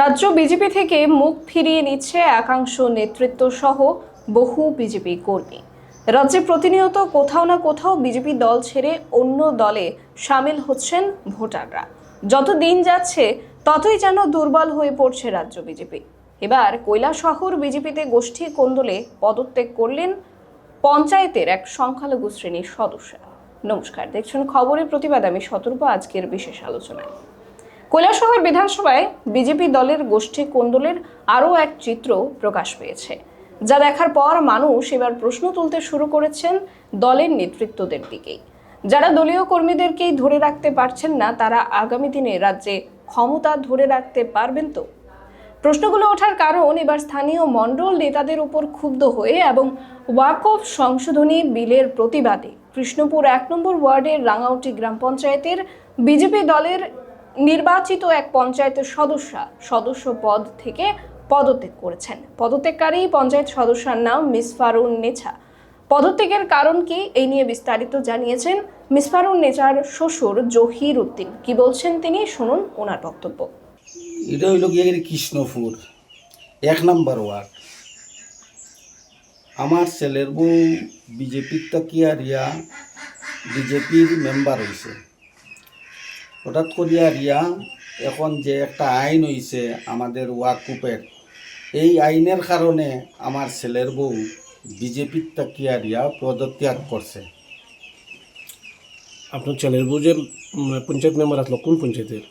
রাজ্য বিজেপি থেকে মুখ ফিরিয়ে নিচ্ছে একাংশ নেতৃত্ব সহ বহু বিজেপি কর্মী। রাজ্যে প্রতিনিয়ত কোথাও না কোথাও বিজেপি দল ছেড়ে অন্য দলে সামিল হচ্ছেন ভোটাররা। যত দিন যাচ্ছে, ততই যেন দুর্বল হয়ে পড়ছে রাজ্য বিজেপি। এবার কৈলাসহর বিজেপিতে গোষ্ঠী কোন্দলে পদত্যাগ করলেন পঞ্চায়েতের এক সংখ্যালঘু শ্রেণির সদস্য নমস্কার, দেখছেন খবরের প্রতিবাদ আমি সতর্ক আজকের বিশেষ আলোচনায়। কৈলাসহর বিধানসভায় বিজেপি দলের গোষ্ঠী কোন্দলের আরও এক চিত্র প্রকাশ পেয়েছে, যা দেখার পর মানুষ এবার প্রশ্ন তুলতে শুরু করেছেন দলের নেতৃত্বদের দিকেই। যারা দলীয় কর্মীদেরকেই ধরে রাখতে পারছেন না, তারা আগামী দিনে রাজ্যে ক্ষমতা ধরে রাখতে পারবেন তো? প্রশ্নগুলো ওঠার কারণ এবার স্থানীয় মণ্ডল নেতাদের উপর ক্ষুব্ধ হয়ে এবং ওয়াকফ সংশোধনী বিলের প্রতিবাদে কৃষ্ণপুর এক নম্বর ওয়ার্ডের রাঙাউটি গ্রাম পঞ্চায়েতের বিজেপি দলের নির্বাচিত এক পঞ্চায়েতের সদস্যা, সদস্য পদ থেকে পদত্যাগ করেছেন। পদত্যাগকারী পঞ্চায়েত সদস্যার নাম মিসফারুন নেছা। পদত্যাগের কারণ কি এই নিয়ে বিস্তারিত জানিয়েছেন মিসফারুন নেচার শ্বশুর জহির উদ্দিন। কি বলছেন তিনি? শুনুন ওনার বক্তব্য। এটা হইল গিয়ে কৃষ্ণপুর, এক নাম্বার ওয়ার্ড। আমার ছেলের বউ বিজেপির তাকিয়া রিয়া বিজেপির মেম্বার হয়েছে হঠাৎ করিয়া রিয়া এখন যে একটা আইন হয়েছে আমাদের ওয়াকুপের এই আইনের কারণে আমার ছেলের বউ বিজেপির তাকিয়া রিয়া পদত্যাগ করছে। আপনার ছেলের বউ যে পঞ্চায়েত মেম্বার আসলো কোন পঞ্চায়েতের?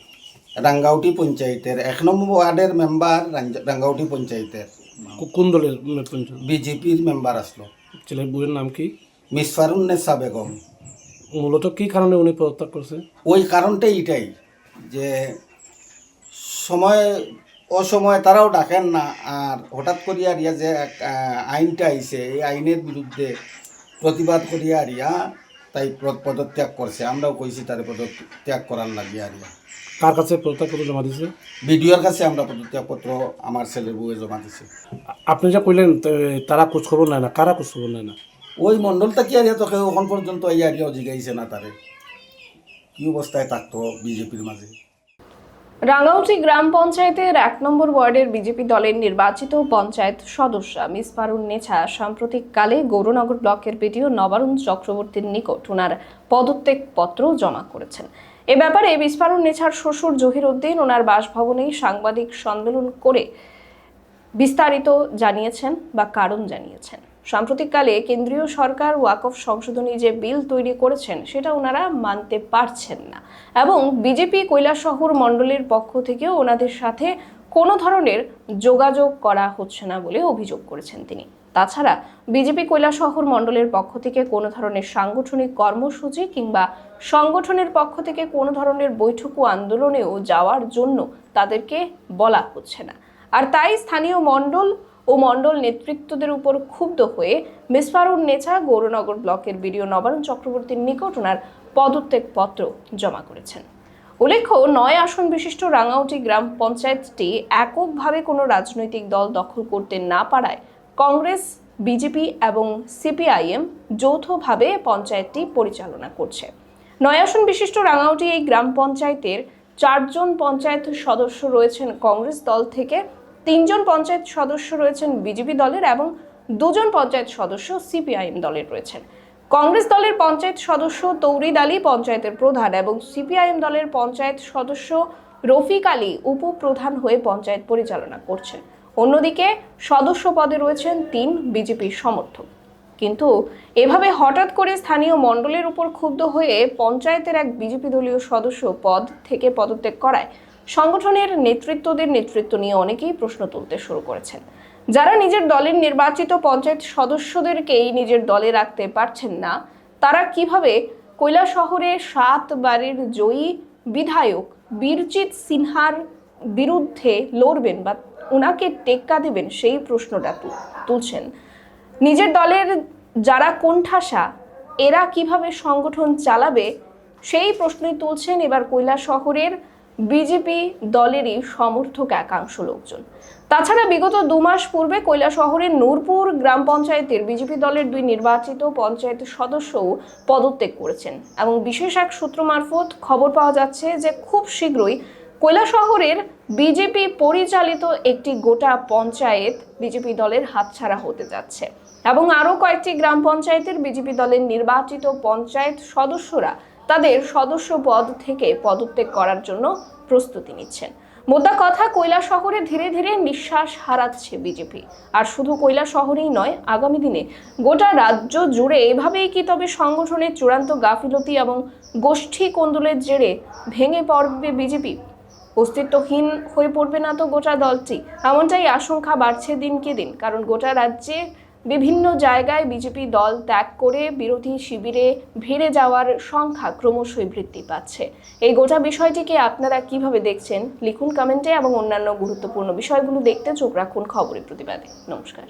রাঙ্গাউটি পঞ্চায়েতের এক নম্বর ওয়ার্ডের মেম্বার রাঙ্গাউটি পঞ্চায়েতের। কোন দলের বিজেপির মেম্বার আসলো। ছেলের বউয়ের নাম কি? মিসফারুন্নেসা বেগম। মূলত কি কারণে উনি পদত্যাগ করছে? ওই কারণটাই এটাই যে সময় অসময় তারাও ডাকেন না আর হঠাৎ করিয়া রিয়া যে এক, আইনটা আইছে এই আইনের বিরুদ্ধে প্রতিবাদ করিয়া রিয়া তাই পদত্যাগ করছে। আমরাও কইছি তার পদত্যাগ করার লাগিয়া রিয়া। কার কাছে পদত্যাগ পত্র জমা দিছে? বিডিওর কাছে আমরা পদত্যাগপত্র আমার ছেলের বউয়ে জমা দিছে। আপনি যা কইলেন তারা খোঁজ খবর নেয় না। কারা খোঁজ খবর নেয় না? ওই মণ্ডলটা কি আরিয়া তোকে এখন পর্যন্ত এই আরিয়াও জিগাইছে না তারে? কি অবস্থায় থাকতো বিজেপির মাঝে? রাঙাউটি গ্রাম পঞ্চায়েতের এক নম্বর ওয়ার্ডের বিজেপি দলের নির্বাচিত পঞ্চায়েত সদস্য মিস পারুন নেছা সাম্প্রতিককালে গৌরনগর ব্লকের বিডিও নবারুণ চক্রবর্তীর নিকট ওনার পদত্যাগ পত্র জমা করেছেন। এ ব্যাপারে বিস্ফারুন নেছার শ্বশুর জহির উদ্দিন ওনার বাসভবনেই সাংবাদিক সম্মেলন করে বিস্তারিত জানিয়েছেন বা কারণ জানিয়েছেন। সাম্প্রতিককালে কেন্দ্রীয় সরকার ওয়াকফ সংশোধনী যে বিল তৈরি করেছেন, সেটা ওনারা মানতে পারছেন না। এবং বিজেপি কৈলাসহর মণ্ডলের পক্ষ থেকেও ওনাদের সাথে কোনো ধরনের যোগাযোগ করা হচ্ছে না বলে অভিযোগ করেছেন তিনি। তাছাড়া বিজেপি কৈলাসহর মণ্ডলের পক্ষ থেকে কোনো ধরনের সাংগঠনিক কর্মসূচি কিংবা সংগঠনের পক্ষ থেকে কোনো ধরনের বৈঠক ও আন্দোলনেও যাওয়ার জন্য তাদেরকে বলা হচ্ছে না। আর তাই স্থানীয় মণ্ডল ও মণ্ডল নেতৃত্বদের উপর ক্ষুব্ধ হয়ে মিসফারুন নেচা গৌরনগর ব্লকের বিডিও নবারুণ চক্রবর্তীর নিকট ওনার পদত্যাগ পত্র জমা করেছেন। উল্লেখ্য, নয় আসন বিশিষ্ট রাঙাউটি গ্রাম পঞ্চায়েতটি এককভাবে কোনো রাজনৈতিক দল দখল করতে না পারায় কংগ্রেস, বিজেপি এবং সিপিআইএম যৌথভাবে পঞ্চায়েতটি পরিচালনা করছে। নয় আসন বিশিষ্ট রাঙাউটি এই গ্রাম পঞ্চায়েতের চারজন পঞ্চায়েত সদস্য রয়েছেন কংগ্রেস দল থেকে। তিনজন পঞ্চায়েত সদস্য রয়েছেন বিজেপি দলের এবং দুজন পঞ্চায়েত সদস্য সিপিআইএম দলের রয়েছেন। কংগ্রেস দলের পঞ্চায়েত সদস্য তৌরিদ আলী পঞ্চায়েতের প্রধান এবং সিপিআইএম দলের পঞ্চায়েত সদস্য রফিক আলী উপপ্রধান হয়ে পঞ্চায়েত পরিচালনা করছেন। অন্যদিকে সদস্য পদে রয়েছেন তিন বিজেপির সমর্থক। কিন্তু এভাবে হঠাৎ করে স্থানীয় মণ্ডলের উপর ক্ষুব্ধ হয়ে পঞ্চায়েতের এক বিজেপি দলীয় সদস্য পদ থেকে পদত্যাগ করায় সংগঠনের নেতৃত্বদের নেতৃত্ব নিয়ে অনেকেই প্রশ্ন তুলতে শুরু করেছেন। যারা নিজের দলের নির্বাচিত পঞ্চায়েত সদস্যদেরকেই নিজের দলে রাখতে পারছেন না, তারা কীভাবে কৈলাসহরে সাত বারের জয়ী বিধায়ক বীরজিৎ সিনহার বিরুদ্ধে লড়বেন বা ওনাকে টেক্কা দেবেন সেই প্রশ্নটা তুলছেন। নিজের দলের যারা কোণঠাসা, এরা কীভাবে সংগঠন চালাবে সেই প্রশ্নই তুলছেন এবার কৈলা শহরের বিজেপি দলেরই সমর্থক একাংশ লোকজন। তাছাড়া বিগত দু মাস পূর্বে কৈলা শহরের নূরপুর গ্রাম পঞ্চায়েতের বিজেপি দলের দুই নির্বাচিত পঞ্চায়েত সদস্যও পদত্যাগ করেছেন এবং বিশেষ এক সূত্র মারফত খবর পাওয়া যাচ্ছে যে খুব শীঘ্রই কৈলা শহরের বিজেপি পরিচালিত একটি গোটা পঞ্চায়েত বিজেপি দলের হাতছাড়া হতে যাচ্ছে এবং আরও কয়েকটি গ্রাম পঞ্চায়েতের বিজেপি দলের নির্বাচিত পঞ্চায়েত সদস্যরা তাদের সদস্য পদ থেকে পদত্যাগ করার জন্য প্রস্তুতি নিচ্ছেন। মোদ্দা কথা কৈলা শহরে ধীরে ধীরে নিঃশ্বাস হারাচ্ছে বিজেপি। আর শুধু কৈলা শহরেই নয়, আগামী দিনে গোটা রাজ্য জুড়ে এভাবেই কি তবে সংগঠনের চূড়ান্ত গাফিলতি এবং গোষ্ঠী কোন্দলের জেরে ভেঙে পড়বে বিজেপি? অস্তিত্বহীন হয়ে পড়বে না তো গোটা দলটি। এমনটাই আশঙ্কা বাড়ছে দিনকে দিন, কারণ গোটা রাজ্যে বিভিন্ন জায়গায় বিজেপি দল ত্যাগ করে বিরোধী শিবিরে ভিড়ে যাওয়ার সংখ্যা ক্রমশই বৃদ্ধি পাচ্ছে। এই গোটা বিষয়টিকে আপনারা কীভাবে দেখছেন? লিখুন কমেন্টে এবং অন্যান্য গুরুত্বপূর্ণ বিষয়গুলো দেখতে চোখ রাখুন খবরের প্রতিবাদে। নমস্কার।